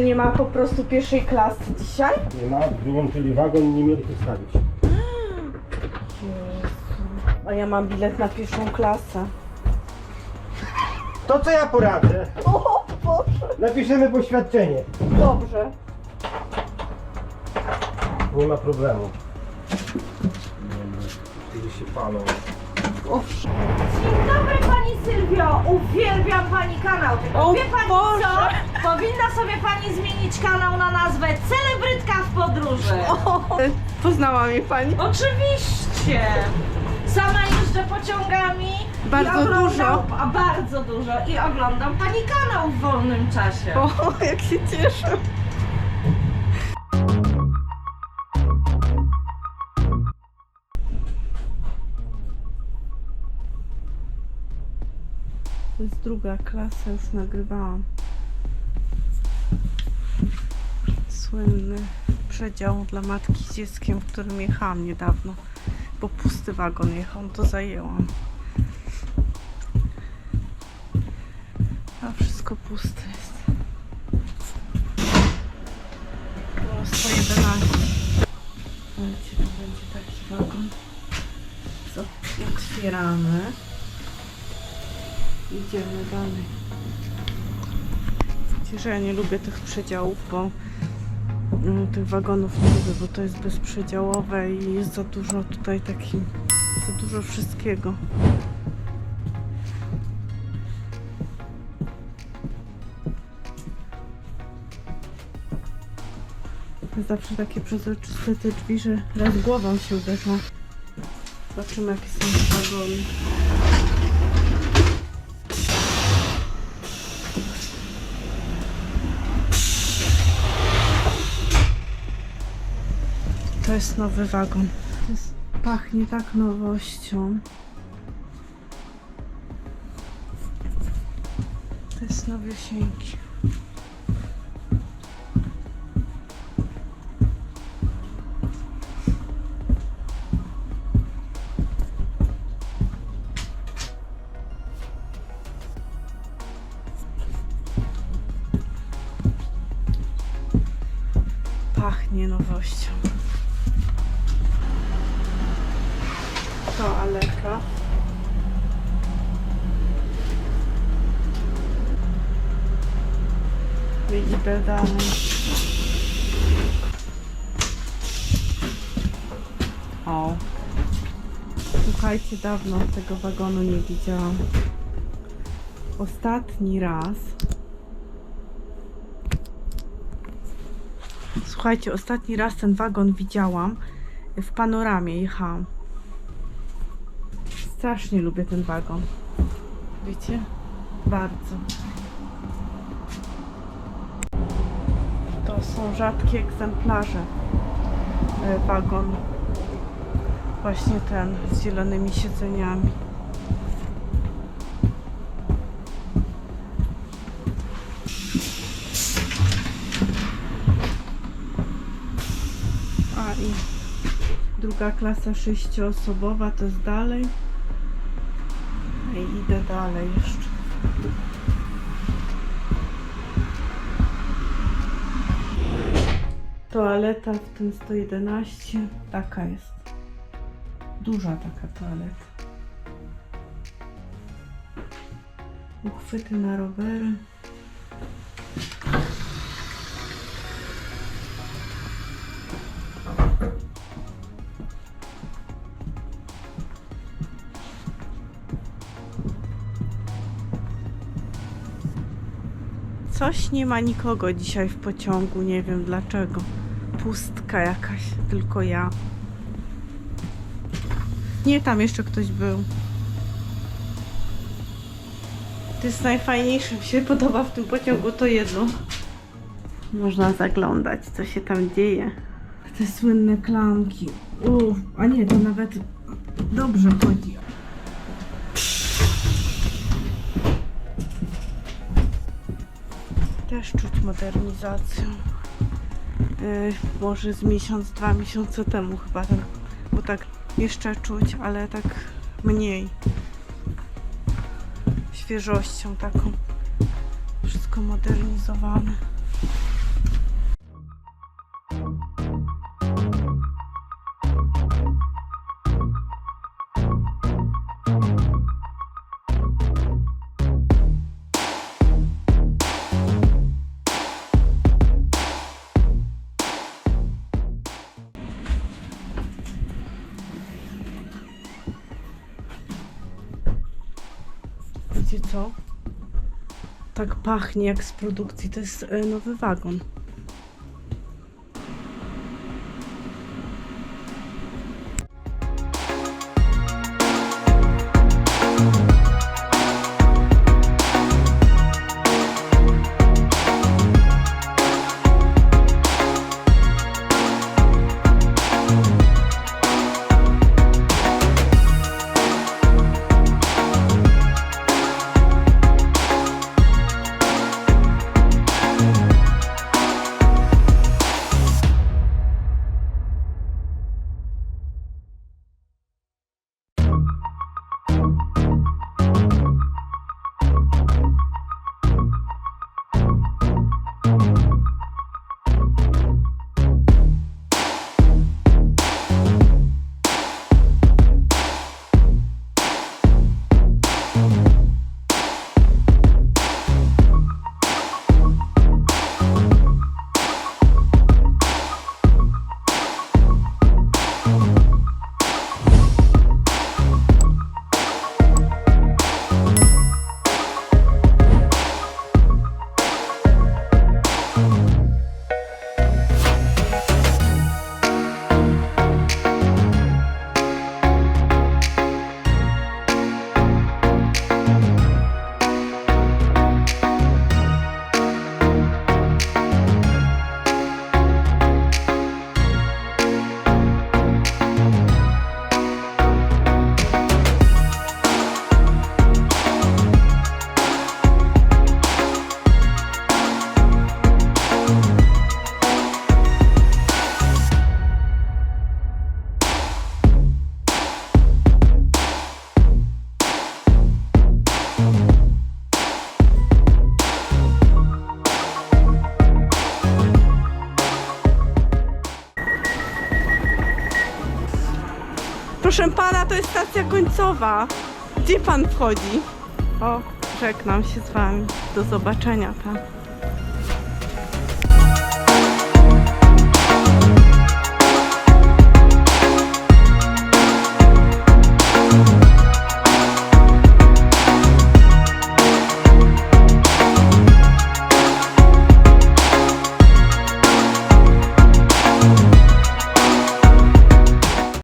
nie ma po prostu pierwszej klasy dzisiaj? Nie ma, wyłączyli wagon nie mieli postawić. A ja mam bilet na pierwszą klasę. To co ja poradzę? O Boże! Napiszemy poświadczenie. Dobrze. Nie ma problemu. Ludzie się palą. Dzień dobry Sylwio, uwielbiam Pani kanał. O Wie Pani Boże. co? Powinna sobie Pani zmienić kanał na nazwę Celebrytka w podróży. Poznała mnie pani? Oczywiście. Sama jeżdżę pociągami. Bardzo i oglądam, dużo. A bardzo dużo. I oglądam Pani kanał w wolnym czasie. O, jak się cieszę. To jest druga klasa, już nagrywałam. Słynny przedział dla matki z dzieckiem, w którym jechałam niedawno, bo pusty wagon jechał, to zajęłam. A wszystko puste jest. Było 111. Słuchajcie, to będzie taki wagon. Co? Otwieramy. Idziemy dalej. Wiecie, że ja nie lubię tych przedziałów, bo mm, tych wagonów nie lubię, bo to jest bezprzedziałowe i jest za dużo tutaj takim, za dużo wszystkiego. Zawsze takie przezroczyste te drzwi, że raz głową się uderza. Zobaczymy jakie są wagony. To jest nowy wagon. To jest, pachnie tak nowością. To jest nowiosieńki. Pachnie nowością. Toaleta. I idę dalej. O. Słuchajcie, dawno tego wagonu nie widziałam. Ostatni raz Słuchajcie, ostatni raz ten wagon widziałam w panoramie, jechałam. Strasznie lubię ten wagon. Wiecie? Bardzo. To są rzadkie egzemplarze e, wagon. Właśnie ten z zielonymi siedzeniami. A i druga klasa sześcioosobowa to jest dalej. I idę dalej jeszcze. Toaleta w tym 111. Taka jest. Duża taka toaleta. Uchwyty na rowery. Coś nie ma nikogo dzisiaj w pociągu, nie wiem dlaczego. Pustka jakaś, tylko ja. Nie, tam jeszcze ktoś był. To jest najfajniejsze, mi się podoba w tym pociągu to jedno. Można zaglądać, co się tam dzieje. Te słynne klamki. Uff, a nie, to nawet dobrze chodzi. Też czuć modernizację. Yy, może z miesiąc, dwa miesiące temu chyba ten, bo tak jeszcze czuć, ale tak mniej. Świeżością taką. Wszystko modernizowane. Wiecie co? Tak pachnie jak z produkcji. To jest e, nowy wagon. Proszę pana, to jest stacja końcowa. Gdzie pan wchodzi? O, żegnam się z wami. Do zobaczenia, pan.